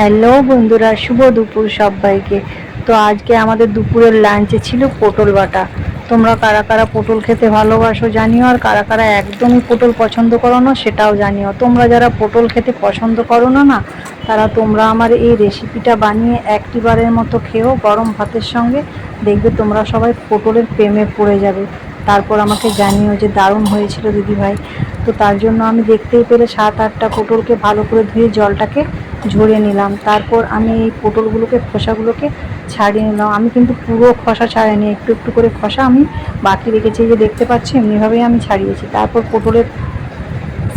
Hello বন্ধুরা, শুভ দুপুর সবাইকে। তো আজকে আমাদের দুপুরের লাঞ্চে ছিল পটল বাটা। তোমরা কারা কারা পটল খেতে ভালোবাসো জানিও, আর কারা কারা একদমই পটল পছন্দ করো না সেটাও জানিও। তোমরা যারা পটল খেতে পছন্দ করো না না, তারা তোমরা আমার এই রেসিপিটা বানিয়ে একটিবারের মতো খেও গরম ভাতের সঙ্গে দেখবে তোমরা সবাই পটলের প্রেমে পড়ে যাবে। তারপর আমাকে জানিও যে দারুণ হয়েছিল দিদিভাই। তো তার জন্য আমি দেখতেই পেলে সাত আটটা পটলকে ভালো করে ধুয়ে জলটাকে ঝরিয়ে নিলাম। তারপর আমি এই পটলগুলোকে, খোসাগুলোকে ছাড়িয়ে নিলাম। আমি কিন্তু পুরো খোসা ছাড়িয়ে নিই একটু একটু করে খোসা আমি বাকি রেখেছি। যে দেখতে পাচ্ছি, এমনিভাবেই আমি ছাড়িয়েছি। তারপর পটলের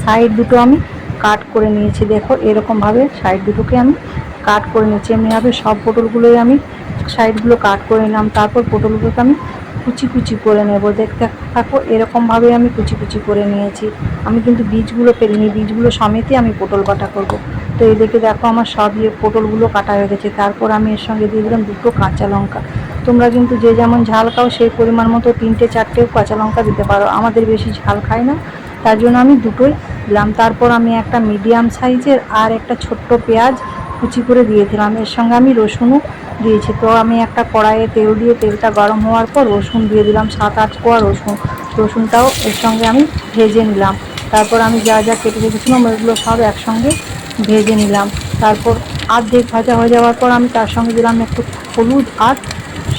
সাইড দুটো আমি কাট করে নিয়েছি। দেখো, এরকমভাবে সাইড দুটোকে আমি কাট করে নিয়েছি। এমনিভাবে সব পটলগুলোই আমি সাইডগুলো কাট করে নিলাম। তারপর পটলগুলোকে আমি কুচি কুচি করে নেব। দেখতে থাকো, এরকমভাবে আমি কুচি কুচি করে নিয়েছি। আমি কিন্তু বীজগুলো ফেলিনি বীজগুলো সমেতই আমি পটল কাটা করব। তো এদিকে দেখো আমার সব ইয়ে পটলগুলো কাটা হয়ে গেছে। তারপর আমি এর সঙ্গে দিয়ে দিলাম দুটো কাঁচা লঙ্কা। তোমরা কিন্তু যে যেমন ঝাল খাও সেই পরিমাণ মতো তিনটে চারটেও কাঁচা লঙ্কা দিতে পারো। আমাদের বেশি ঝাল খায় না, তার জন্য আমি দুটোই দিলাম। তারপর আমি একটা মিডিয়াম সাইজের আর একটা ছোট্ট পেঁয়াজ কুচি করে দিয়ে দিলাম। এর সঙ্গে আমি রসুনও দিয়েছি। তো আমি একটা কড়াইয়ে তেল দিয়ে তেলটা গরম হওয়ার পর রসুন দিয়ে দিলাম সাত আট কোয়া রসুন। রসুনটাও এর সঙ্গে আমি ভেজে নিলাম। তারপর আমি যা যা কেটে রেখেছিলাম ওইগুলো সব একসঙ্গে ভেজে নিলাম। তারপর আর্ধেক ভাজা হয়ে যাওয়ার পর আমি তার সঙ্গে দিলাম একটু হলুদ আর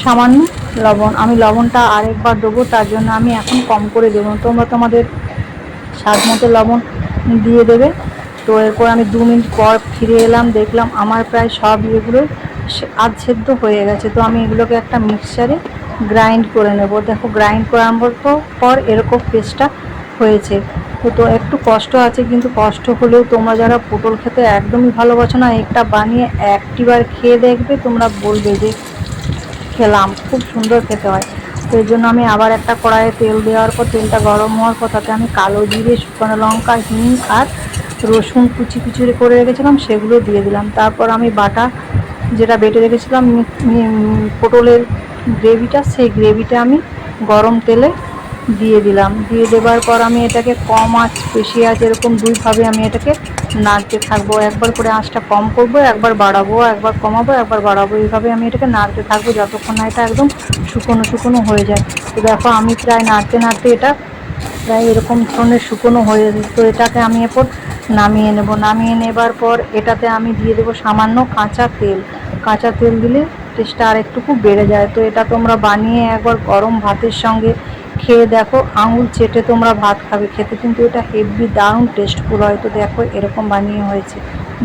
সামান্য লবণ। আমি লবণটা আরেকবার দেবো, তার জন্য আমি এখন কম করে দেবো। তোমরা তোমাদের স্বাদ মতো লবণ দিয়ে দেবে। তো এরপর আমি দু মিনিট পর ফিরে এলাম, দেখলাম আমার প্রায় সব ইয়েগুলো আধ সেদ্ধ হয়ে গেছে। তো আমি এগুলোকে একটা মিক্সচারে গ্রাইন্ড করে নেব। দেখো গ্রাইন্ড করার পর এরকম পেস্টটা হয়েছে। তো একটু কষ্ট আছে, কিন্তু কষ্ট হলেও তোমরা যারা পটল খেতে একদমই ভালোবাসো না, একটা বানিয়ে একটিবার খেয়ে দেখবে, তোমরা বলবে যে খেলাম, খুব সুন্দর খেতে হয়। তো এর জন্য আমি আবার একটা কড়াইয়ে তেল দেওয়ার পর, তেলটা গরম হওয়ার পর, তাতে আমি কালো জিরে, শুকনো লঙ্কা, হিং আর রসুন কুচি কুচি করে রেখেছিলাম, সেগুলো দিয়ে দিলাম। তারপর আমি বাটা যেটা বেটে রেখেছিলাম পটলের গ্রেভিটা, সেই গ্রেভিটা আমি গরম তেলে দিয়ে দিলাম। দিয়ে দেওয়ার পর আমি এটাকে কম আঁচ বেশি আঁচ এরকম দুইভাবে আমি এটাকে নাড়তে থাকব। একবার করে আঁচটা কম করব, একবার বাড়াবো, একবার কমাবো, একবার বাড়াবো। এইভাবে আমি এটাকে নাড়তে থাকব যতক্ষণ না এটা একদম শুকনো শুকনো হয়ে যায়। তো দেখো আমি প্রায় নাড়তে নাড়তে এটা প্রায় এরকম ধরনের শুকনো হয়ে তো এটাকে আমি এরপর নামিয়ে নেব। নামিয়ে নেবার পর এটাতে আমি দিয়ে দেবো সামান্য কাঁচা তেল। কাঁচা তেল দিলে টেস্টটা আর একটুকু বেড়ে যায়। তো এটা তোমরা বানিয়ে একবার গরম ভাতের সঙ্গে খেয়ে দেখো, আঙুল চেটে তোমরা ভাত খাবে, খেতে কিন্তু এটা হেভি দারুণ টেস্টফুল হয় তো দেখো এরকম বানিয়ে হয়েছে।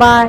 বাই